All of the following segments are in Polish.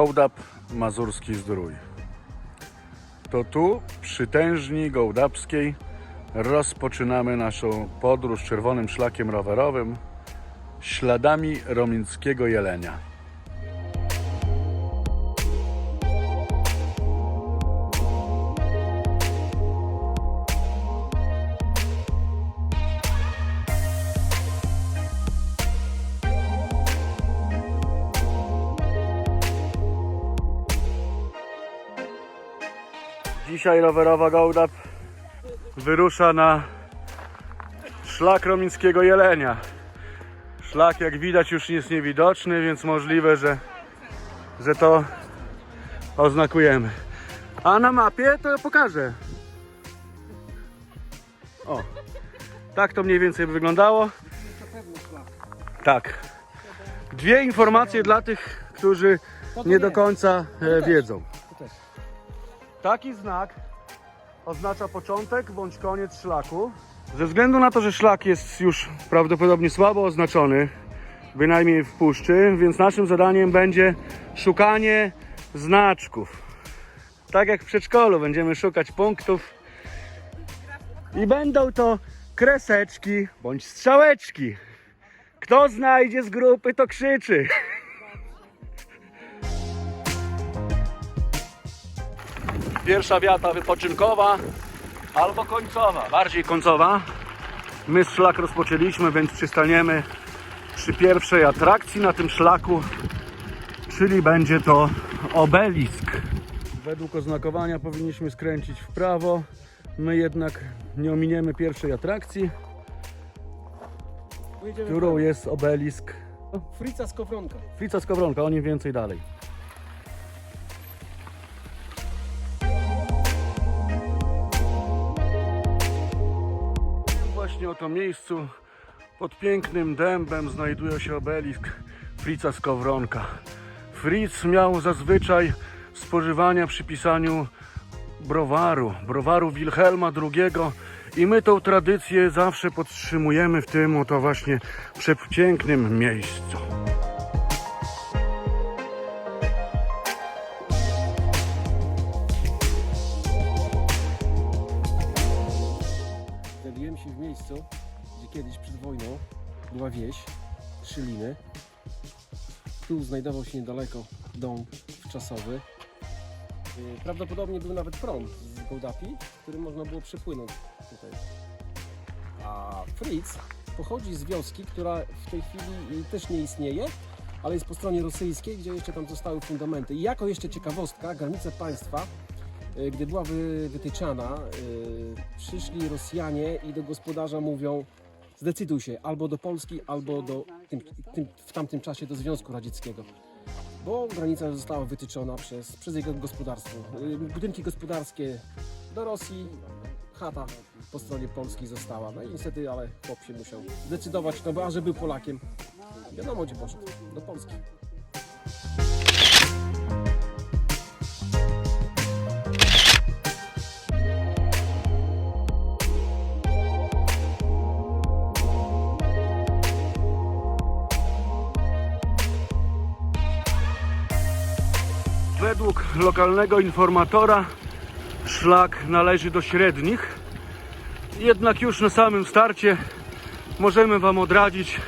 Gołdap Mazurski Zdrój. To tu, przy tężni gołdapskiej, rozpoczynamy naszą podróż czerwonym szlakiem rowerowym śladami romińskiego jelenia. Dzisiaj rowerowa Gołdap wyrusza na szlak romińskiego jelenia. Szlak jak widać już jest niewidoczny, więc możliwe, że, że to oznakujemy. A na mapie to pokażę. O, tak to mniej więcej wyglądało. Tak. Dwie informacje dla tych, którzy nie do końca e, wiedzą. Taki znak oznacza początek bądź koniec szlaku. Ze względu na to, że szlak jest już prawdopodobnie słabo oznaczony, bynajmniej w puszczy, więc naszym zadaniem będzie szukanie znaczków. Tak jak w przedszkolu będziemy szukać punktów i będą to kreseczki bądź strzałeczki. Kto znajdzie z grupy, to krzyczy. Pierwsza wiata wypoczynkowa albo końcowa, bardziej końcowa. My szlak rozpoczęliśmy, więc przystaniemy przy pierwszej atrakcji na tym szlaku, czyli będzie to obelisk. Według oznakowania powinniśmy skręcić w prawo. My jednak nie ominiemy pierwszej atrakcji, Pojedziemy którą jest obelisk Frica z Kowronka. Frica Skowronka, o nim więcej dalej. Właśnie o to miejscu pod pięknym dębem znajduje się obelisk Frica Skowronka. Fritz miał zazwyczaj spożywania przy pisaniu browaru, browaru Wilhelma II i my tą tradycję zawsze podtrzymujemy w tym oto właśnie przepięknym miejscu. Była wieś, Szyliny. Tu znajdował się niedaleko dom wczasowy. Yy, Prawdopodobnie był nawet prąd z Gołdapi, którym można było przepłynąć tutaj. A Fritz pochodzi z wioski, która w tej chwili też nie istnieje, ale jest po stronie rosyjskiej, gdzie jeszcze tam zostały fundamenty. I jako jeszcze ciekawostka, granica państwa Y, gdy była wy, wytyczana, y, przyszli Rosjanie i do gospodarza mówią zdecyduj się albo do Polski, albo do, tym, tym, w tamtym czasie do Związku Radzieckiego. Bo granica została wytyczona przez, przez jego gospodarstwo. Y, Budynki gospodarskie do Rosji, chata po stronie Polski została. No i niestety, ale chłop się musiał zdecydować, no bo a że był Polakiem, wiadomo gdzie poszedł, do Polski. Lokalnego informatora szlak należy do średnich. Jednak już na samym starcie możemy Wam odradzić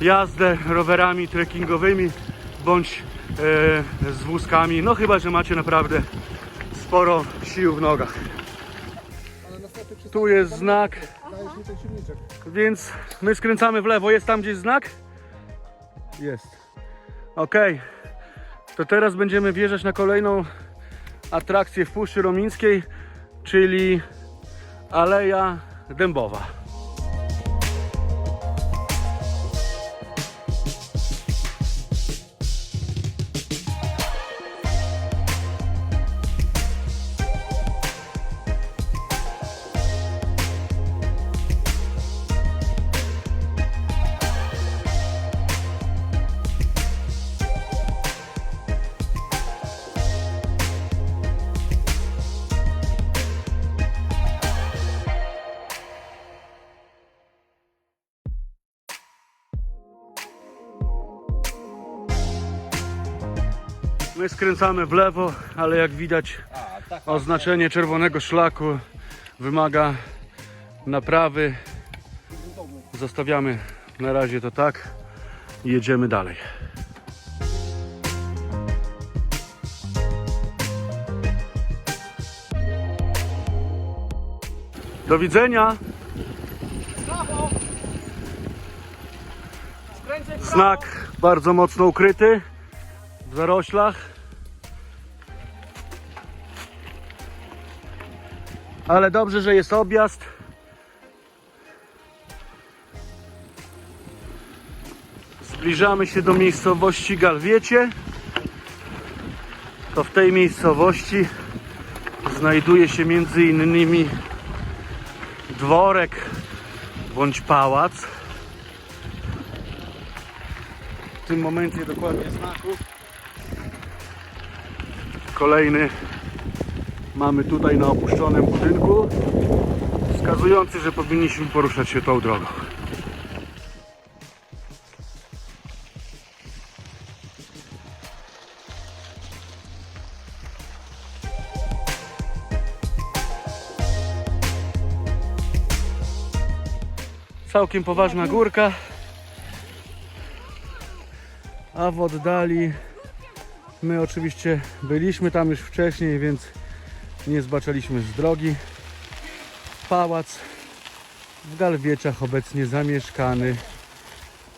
jazdę rowerami trekkingowymi bądź e, z wózkami. No chyba, że macie naprawdę sporo sił w nogach. Tu jest znak, więc my skręcamy w lewo. Jest tam gdzieś znak? Jest. Okej. To teraz będziemy wjeżdżać na kolejną atrakcję w Puszczy Romińskiej, czyli Aleja Dębowa. Skręcamy w lewo, ale jak widać oznaczenie czerwonego szlaku wymaga naprawy. Zostawiamy na razie to tak i jedziemy dalej. Do widzenia. Znak bardzo mocno ukryty w zaroślach. Ale dobrze, że jest objazd. Zbliżamy się do miejscowości Galwiecie. To w tej miejscowości znajduje się między innymi dworek bądź pałac. W tym momencie dokładnie znaku. Kolejny mamy tutaj na opuszczonym budynku, wskazujący, że powinniśmy poruszać się tą drogą. Całkiem poważna górka, a w oddali my oczywiście byliśmy tam już wcześniej, więc nie zbaczaliśmy z drogi. Pałac w Galwieczach obecnie zamieszkany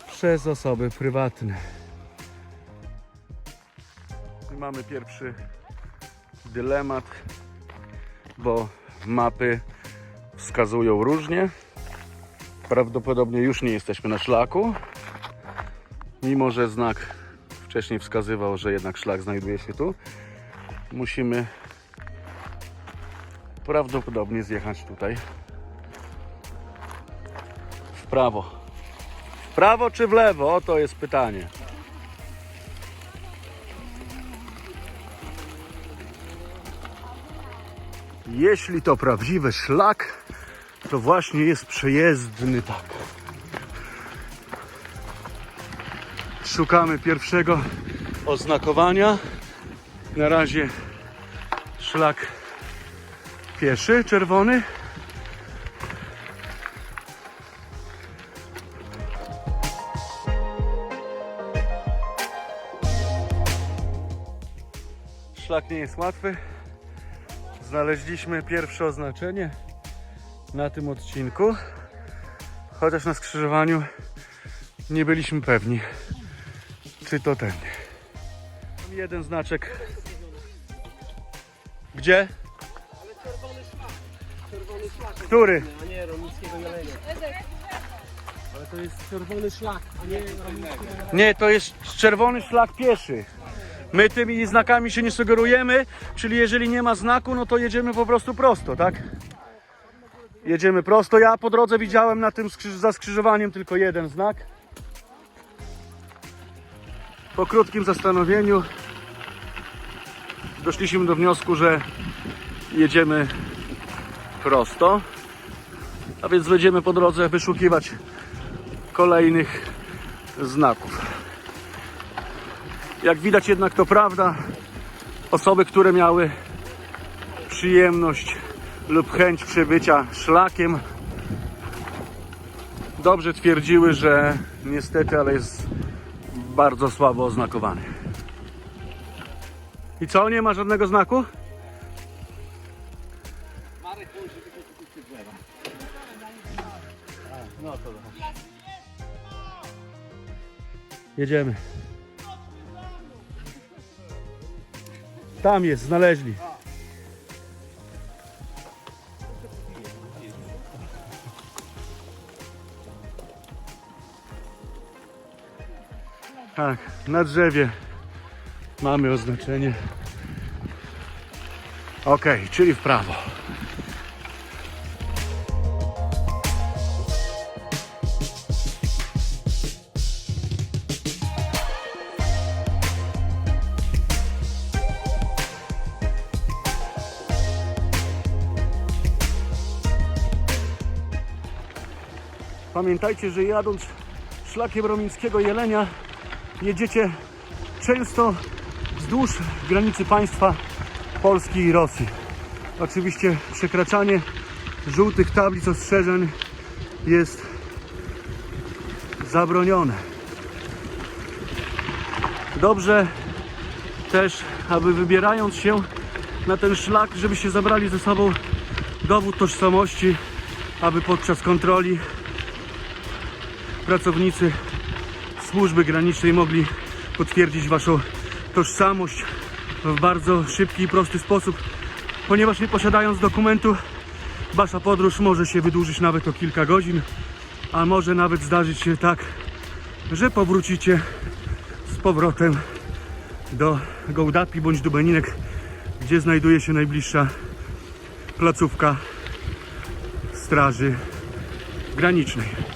przez osoby prywatne. Mamy pierwszy dylemat, bo mapy wskazują różnie. Prawdopodobnie już nie jesteśmy na szlaku, mimo że znak wcześniej wskazywał, że jednak szlak znajduje się tu. Musimy prawdopodobnie zjechać tutaj w prawo. W prawo czy w lewo? To jest pytanie. Jeśli to prawdziwy szlak, to właśnie jest przejezdny tak. Szukamy pierwszego oznakowania. Na razie szlak pieszy, czerwony. Szlak nie jest łatwy. Znaleźliśmy pierwsze oznaczenie na tym odcinku. Chociaż na skrzyżowaniu nie byliśmy pewni, czy to ten. Jeden znaczek. Gdzie? Który? A nie jelenia. Ale to jest czerwony szlak, a nie Nie, to jest czerwony szlak pieszy. My tymi znakami się nie sugerujemy, czyli jeżeli nie ma znaku, no to jedziemy po prostu prosto, tak? Jedziemy prosto. Ja po drodze widziałem na tym skrzyż- tylko jeden znak. Po krótkim zastanowieniu doszliśmy do wniosku, że jedziemy prosto. A więc będziemy po drodze wyszukiwać kolejnych znaków. Jak widać jednak to prawda, osoby, które miały przyjemność lub chęć przebycia szlakiem, dobrze twierdziły, że niestety, ale jest bardzo słabo oznakowany. I co, nie ma żadnego znaku? No to Jedziemy. Tam jest, znaleźli. Tak, na drzewie mamy oznaczenie. Ok, czyli w prawo. Pamiętajcie, że jadąc szlakiem romińskiego jelenia jedziecie często wzdłuż granicy państwa Polski i Rosji. Oczywiście przekraczanie żółtych tablic ostrzeżeń jest zabronione. Dobrze też, aby wybierając się na ten szlak, żebyście zabrali ze sobą dowód tożsamości, aby podczas kontroli pracownicy służby granicznej mogli potwierdzić Waszą tożsamość w bardzo szybki i prosty sposób, ponieważ nie posiadając dokumentu, Wasza podróż może się wydłużyć nawet o kilka godzin, a może nawet zdarzyć się tak, że powrócicie z powrotem do Gołdapi bądź Dubeninek, gdzie znajduje się najbliższa placówka Straży Granicznej.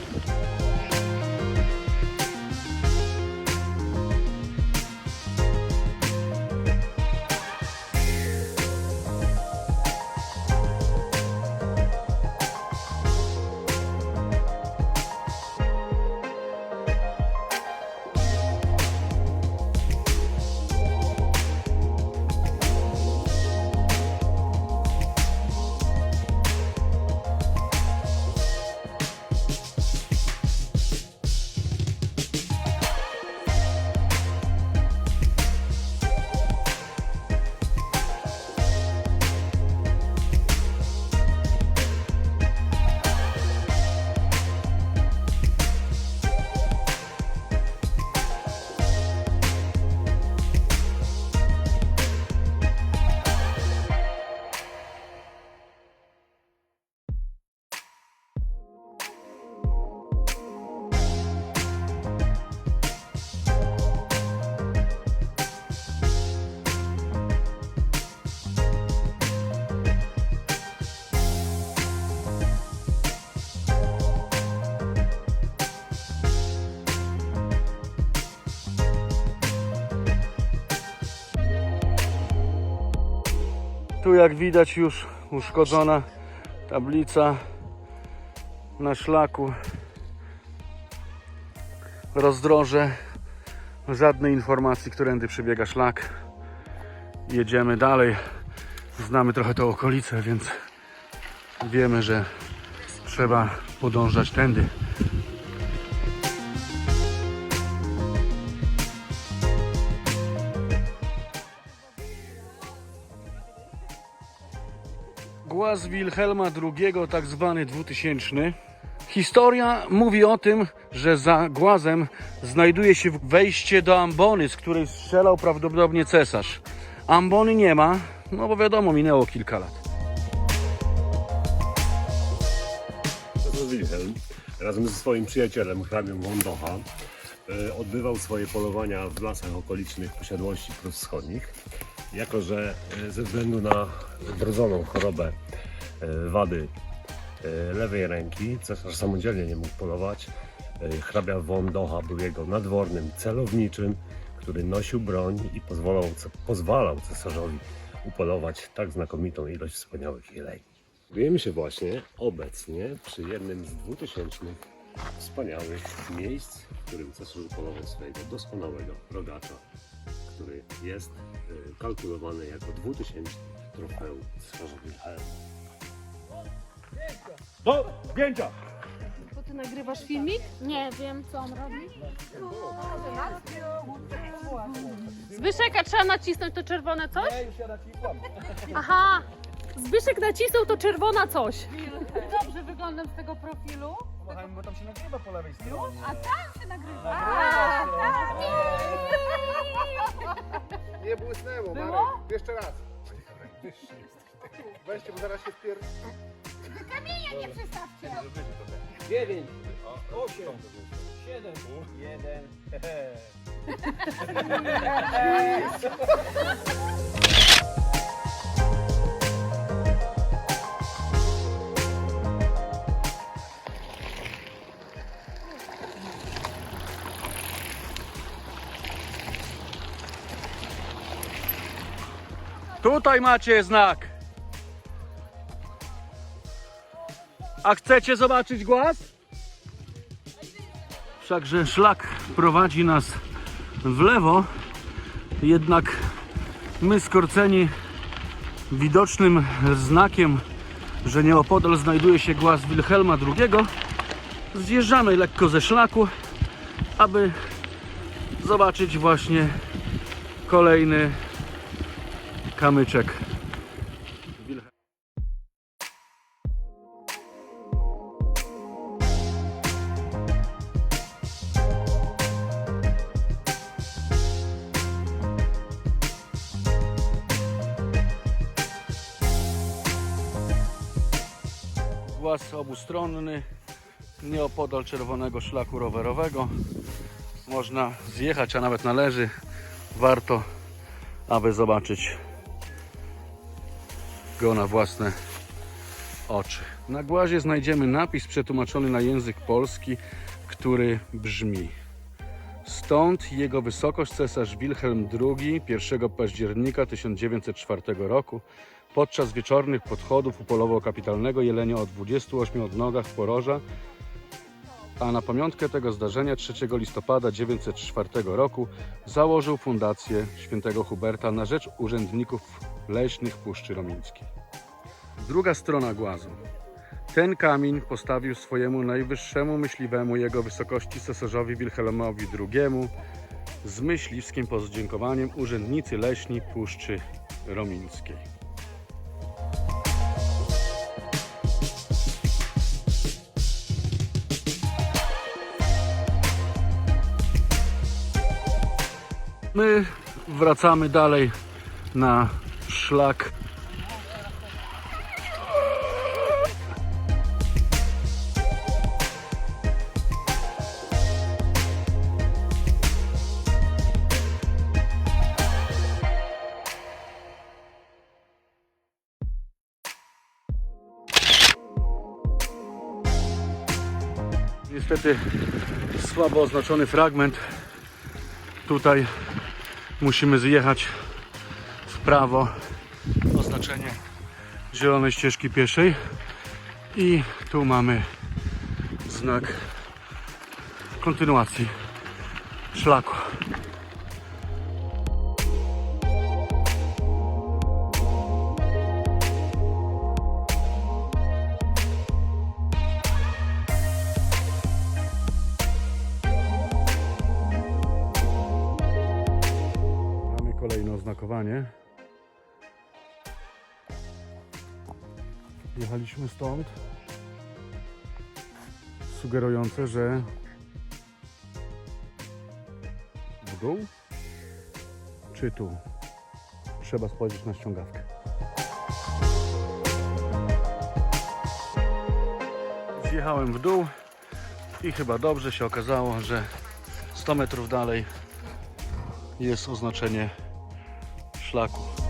Jak widać już uszkodzona tablica na szlaku. Rozdroże. Żadnej informacji, którędy przebiega szlak. Jedziemy dalej. Znamy trochę tą okolicę, więc wiemy, że trzeba podążać tędy. Głaz Wilhelma II, tak zwany 2000. Historia mówi o tym, że za głazem znajduje się wejście do ambony, z której strzelał prawdopodobnie cesarz. Ambony nie ma, no bo wiadomo, minęło kilka lat. Cesarz Wilhelm razem ze swoim przyjacielem, hrabią Wądocha, e, odbywał swoje polowania w lasach okolicznych posiadłości Wschodnich. Jako, że e, ze względu na wrodzoną chorobę e, wady e, lewej ręki, cesarz samodzielnie nie mógł polować, hrabia Wądocha był jego nadwornym celowniczym, który nosił broń i pozwalał, pozwalał cesarzowi upolować tak znakomitą ilość wspaniałych jeleni. Znajdujemy się właśnie obecnie przy jednym z dwutysięcznych wspaniałych miejsc, w którym cesarz upolował swojego doskonałego rogacza, który jest y, kalkulowany jako dwutysięczny trofeum cesarza Wilhelma. Do zdjęcia! To ty nagrywasz filmik? Nie wiem, co on robi. Zbyszek, a trzeba nacisnąć to czerwone coś? Aha! Zbyszek nacisnął to czerwona coś. Dobrze wyglądam z tego profilu. Bo tam się nagrywa po lewej stronie. A tam się nagrywa. Nie błysnęło, Było? Marek. Jeszcze raz. Weźcie, bo zaraz się spier... Kamienia nie przestawcie. 9, 8, 7, 1. Tutaj macie znak. A chcecie zobaczyć głaz? Wszakże szlak prowadzi nas w lewo, jednak My skorceni widocznym znakiem, że nieopodal znajduje się głaz Wilhelma II, zjeżdżamy lekko ze szlaku, aby zobaczyć właśnie kolejny kamyczek. Głaz obustronny, nieopodal czerwonego szlaku rowerowego. Można zjechać, a nawet należy. Warto, aby zobaczyć go na własne oczy. Na głazie znajdziemy napis przetłumaczony na język polski, który brzmi Stąd jego wysokość cesarz Wilhelm II 1 października 1904 roku podczas wieczornych podchodów upolował kapitalnego jelenia o 28 odnogach poroża, a na pamiątkę tego zdarzenia 3 listopada 1904 roku założył fundację świętego Huberta na rzecz urzędników leśnych Puszczy Romińskiej. Druga strona głazu. Ten kamień postawił swojemu najwyższemu myśliwemu jego wysokości cesarzowi Wilhelmowi II z myśliwskim podziękowaniem urzędnicy leśni Puszczy Romińskiej. My wracamy dalej na szlak Niestety słabo oznaczony fragment. Tutaj musimy zjechać w prawo. Oznaczenie zielonej ścieżki pieszej. I tu mamy znak kontynuacji szlaku. Jechaliśmy stąd, sugerujące, że w dół czy tu trzeba spojrzeć na ściągawkę. Zjechałem w dół i chyba dobrze się okazało, że 100 metrów dalej jest oznaczenie szlaku.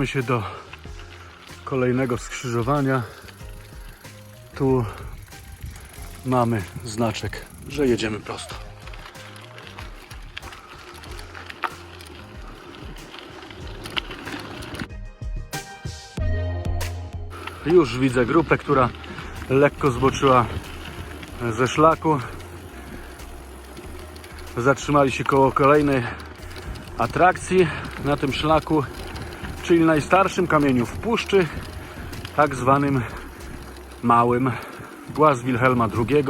Zbliżamy się do kolejnego skrzyżowania. Tu mamy znaczek, że jedziemy prosto. Już widzę grupę, która lekko zboczyła ze szlaku. Zatrzymali się koło kolejnej atrakcji na tym szlaku czyli najstarszym kamieniu w puszczy, tak zwanym małym głaz Wilhelma II.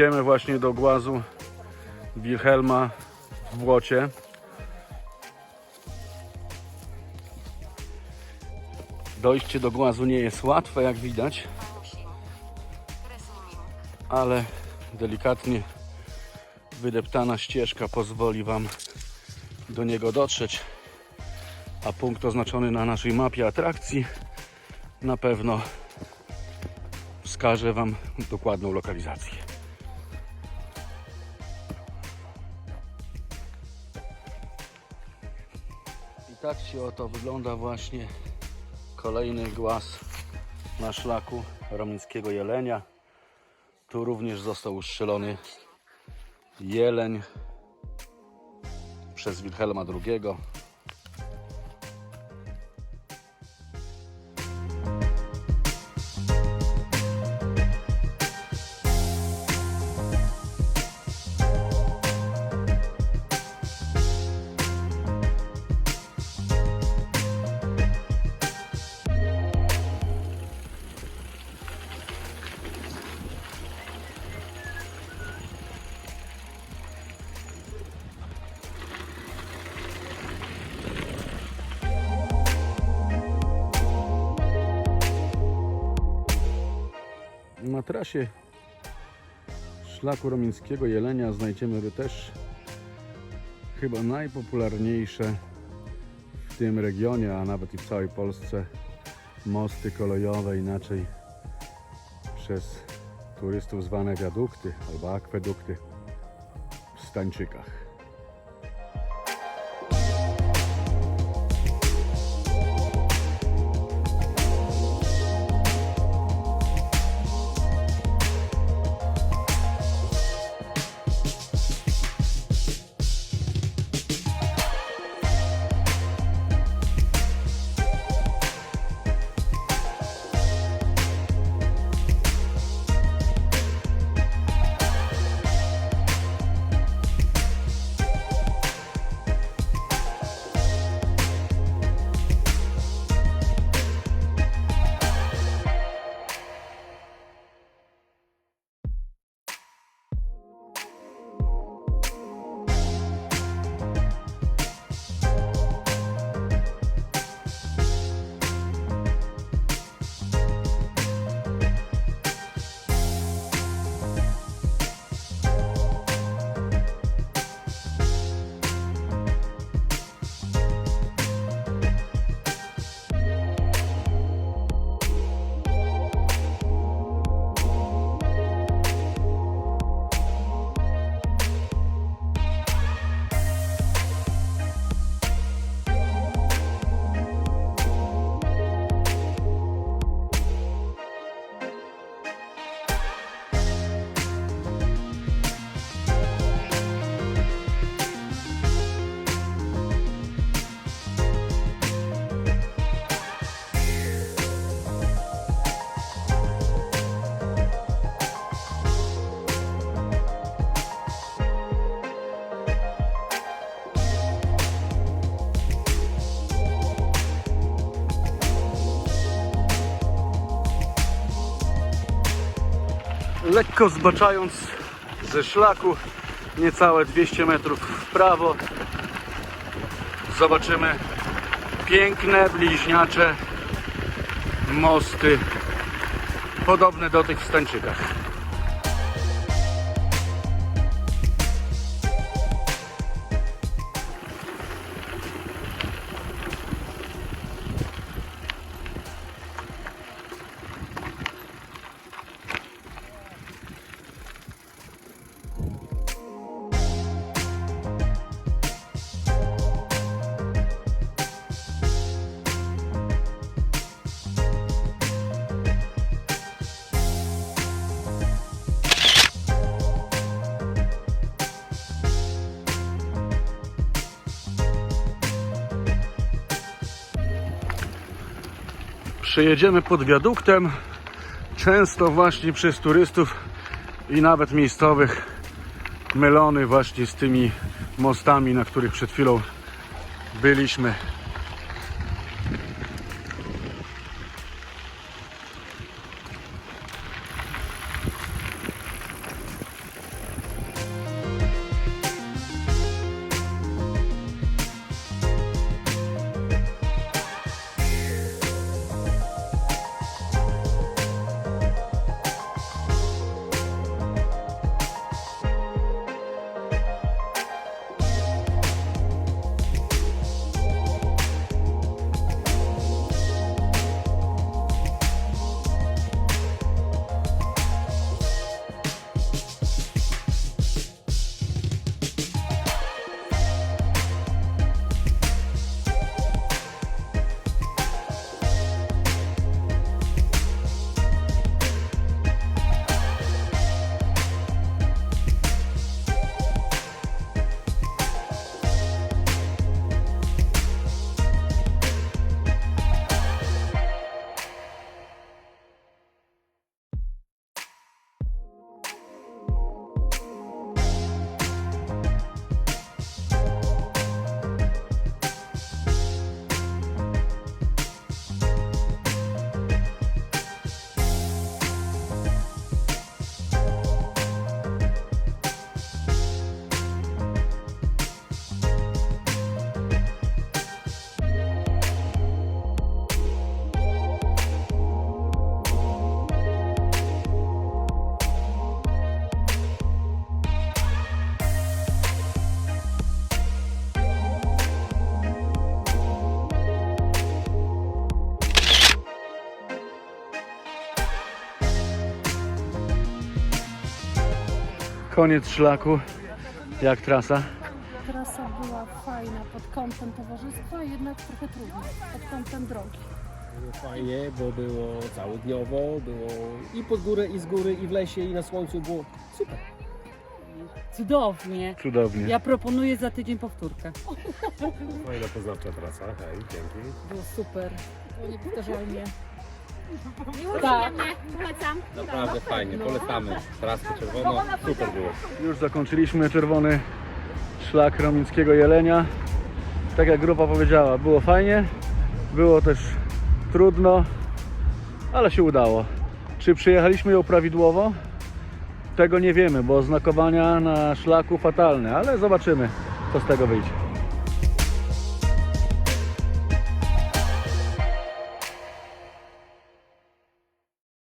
Idziemy właśnie do głazu Wilhelma w Błocie. Dojście do głazu nie jest łatwe, jak widać, ale delikatnie wydeptana ścieżka pozwoli Wam do niego dotrzeć, a punkt oznaczony na naszej mapie atrakcji na pewno wskaże Wam dokładną lokalizację. I tak oto wygląda właśnie kolejny głaz na szlaku Romińskiego Jelenia. Tu również został ustrzelony jeleń przez Wilhelma II. Na trasie szlaku romińskiego Jelenia znajdziemy też chyba najpopularniejsze w tym regionie, a nawet i w całej Polsce mosty kolejowe, inaczej przez turystów zwane wiadukty albo akwedukty w Stańczykach. Lekko zbaczając ze szlaku niecałe 200 metrów w prawo zobaczymy piękne bliźniacze mosty podobne do tych w Stańczykach. Przejedziemy pod wiaduktem, często właśnie przez turystów i nawet miejscowych mylony właśnie z tymi mostami, na których przed chwilą byliśmy. Koniec szlaku. Jak trasa? Trasa była fajna pod kątem towarzystwa, jednak trochę trudna pod kątem drogi. Było fajnie, bo było całodniowo, było i pod górę, i z góry, i w lesie, i na słońcu było super. Cudownie. Cudownie. Ja proponuję za tydzień powtórkę. Fajna poznawcza trasa, hej, dzięki. Było super. Było niepowtarzalnie. Tak. Polecam. Naprawdę fajnie, polecamy. Traskę czerwoną, super było. Już zakończyliśmy czerwony szlak Romińskiego Jelenia. Tak jak grupa powiedziała, było fajnie, było też trudno, ale się udało. Czy przyjechaliśmy ją prawidłowo? Tego nie wiemy, bo oznakowania na szlaku fatalne, ale zobaczymy, co z tego wyjdzie.